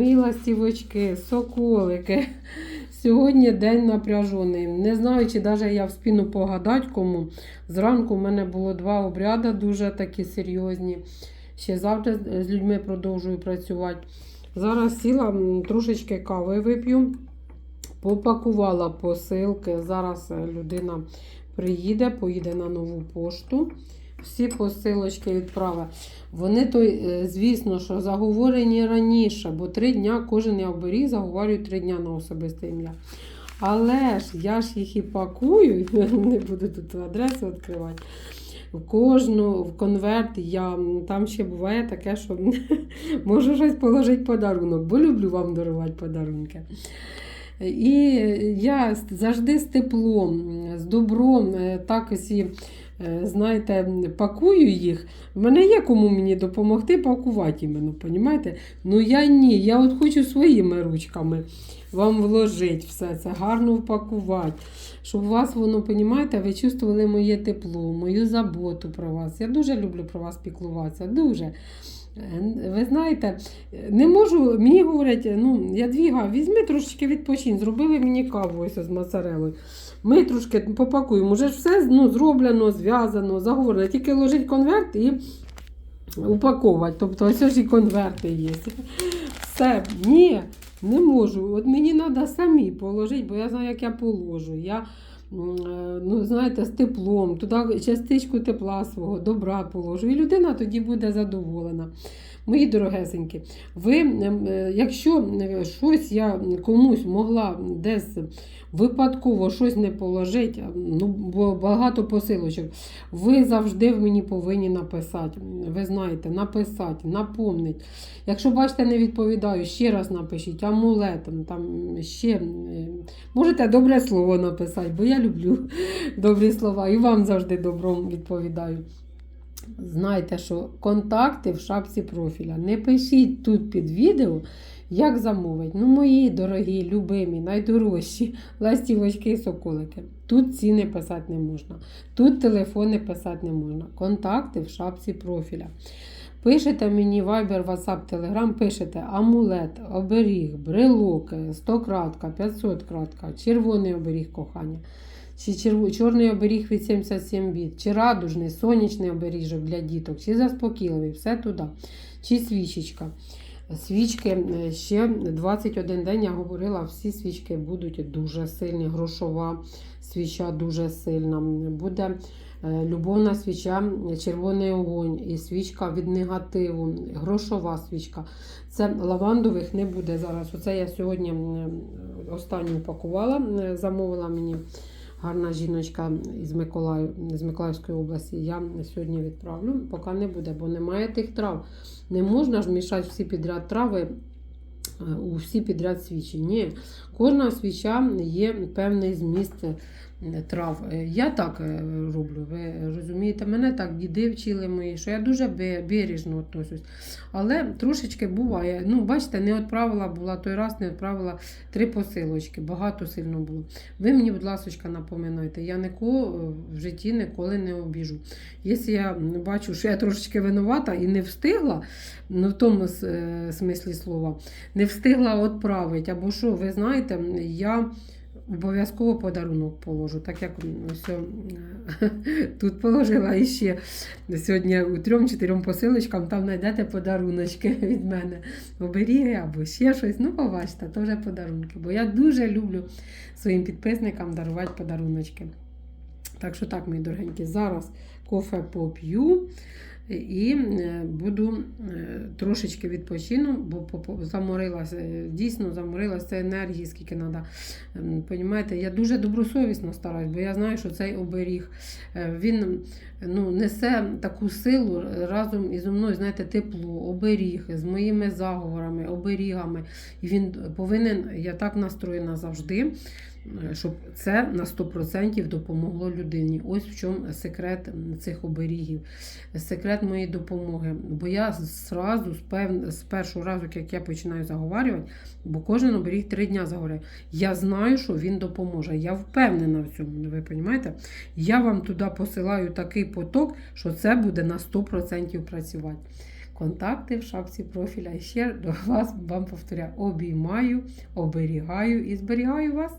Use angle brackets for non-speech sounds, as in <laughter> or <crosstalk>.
Мої ластівочки, соколики. Сьогодні день напряжений. Не знаю, чи навіть я вспіну погадати кому. Зранку в мене було два обряди дуже такі серйозні. Ще завтра з людьми продовжую працювати. Зараз сіла трошечки кави вип'ю, попакувала посилки. Зараз е, людина приїде, поїде на нову пошту. Всі посилочки відправи. Вони то, е, звісно, що заговорені раніше, бо три дня кожен я оберіг, заговорюю три дня на особисте ім'я. Але ж я ж їх і пакую, <laughs> не буду тут адресу відкривати. В кожну в конверт я там ще буває таке, що <laughs> можу щось положити подарунок, бо люблю вам дарувати подарунки. І я завжди з теплом, з добром, е, так ось і, е, знаєте, пакую їх. В мене є кому мені допомогти пакувати іменно, понімаєте? Ну я ні, я от хочу своїми ручками вам вложити все це, гарно впакувати. Щоб у вас воно, понімаєте, ви чувствували моє тепло, мою заботу про вас. Я дуже люблю про вас піклуватися. Дуже. Е, Ви знаєте, не можу, мені говорять, ну, Ядвіга, візьми трошечки відпочинь, зробили мені каву ось з моцарелою. Ми трошки попакуємо. Уже ж все ну, зроблено, зв'язано, заговорено. Тільки ложить конверт і упаковувати. Тобто ось ж і конверти є. Все, ні, не можу. От мені треба самі положити, бо я знаю, як я положу. Я, е, ну, знаєте, з теплом, туди частичку тепла свого, добра положу. І людина тоді буде задоволена. Мої дорогесенькі, ви, ем, е, якщо е, щось я комусь могла десь випадково щось не положити, ну, бо багато посилочок, ви завжди в мені повинні написати. Ви знаєте, написати, напомнити. Якщо бачите, не відповідаю, ще раз напишіть амулетом, там ще е, можете добре слово написати, бо я люблю <laughs> добрі слова і вам завжди добром відповідаю. Знайте, що контакти в шапці профіля. Не пишіть тут під відео, як замовить. Ну, мої дорогі, любимі, найдорожчі <laughs> ластівочки і соколики. Тут ціни писати не можна. Тут телефони писати не можна. Контакти в шапці профіля. Пишете мені Viber, WhatsApp, Telegram, пишете амулет, оберіг, брелок, 100 кратка, 500 кратка, червоний оберіг кохання, чи чорний оберіг від 77 біт, чи радужний, сонячний оберіжок для діток, чи заспокійливий, все туди, чи свічечка. Свічки е, ще 21 день я говорила, всі свічки будуть дуже сильні. Грошова свіча дуже сильна. Буде е, любовна свіча, червоний огонь і свічка від негативу, грошова свічка. Це лавандових не буде зараз. Оце я сьогодні останню упакувала, е, замовила мені гарна жіночка із, Миколаїв, з Миколаївської області. Я сьогодні відправлю, поки не буде, бо немає тих трав. Не можна ж мішати всі підряд трави е, у всі підряд свічі. Ні, кожна свіча є певний зміст трав. Е, Я так е, роблю. Ви розумієте, мене так діди вчили мої, що я дуже бережно относюсь. Але трошечки буває. Ну, бачите, не відправила була той раз, не відправила три посилочки. Багато сильно було. Ви мені, будь ласка, напоминайте, я нікого в житті ніколи не обіжу. Якщо я бачу, що я трошечки винувата і не встигла, ну в тому е, смислі слова, не встигла відправити, або що, ви знаєте, я обов'язково подарунок положу. Так як ось <laughs> тут положила іще сьогодні у трьом-чотирьом посилочкам, там знайдете подаруночки <laughs> від мене. Оберіги або ще щось. Ну, побачите, вже подарунки. Бо я дуже люблю своїм підписникам дарувати подаруночки. Так що так, мої дорогенькі, зараз кофе поп'ю і е, буду е, трошечки відпочину, бо заморилася, е, дійсно заморилася енергії, скільки треба. Понімаєте, я дуже добросовісно стараюсь, бо я знаю, що цей оберіг він ну, несе таку силу разом із мною, знаєте, тепло, оберіг з моїми заговорами, оберігами. І він повинен, я так настроєна завжди, щоб це на 100% допомогло людині. Ось в чому секрет цих оберігів, секрет моєї допомоги. Бо я зразу, з, пев... з першого разу, як я починаю заговорювати, бо кожен оберіг три дня заговорює. Я знаю, що він допоможе. Я впевнена в цьому. Ви розумієте? Я вам туди посилаю такий поток, що це буде на 100% працювати. Контакти в шапці профіля. Ще до вас вам повторяю, обіймаю, оберігаю і зберігаю вас.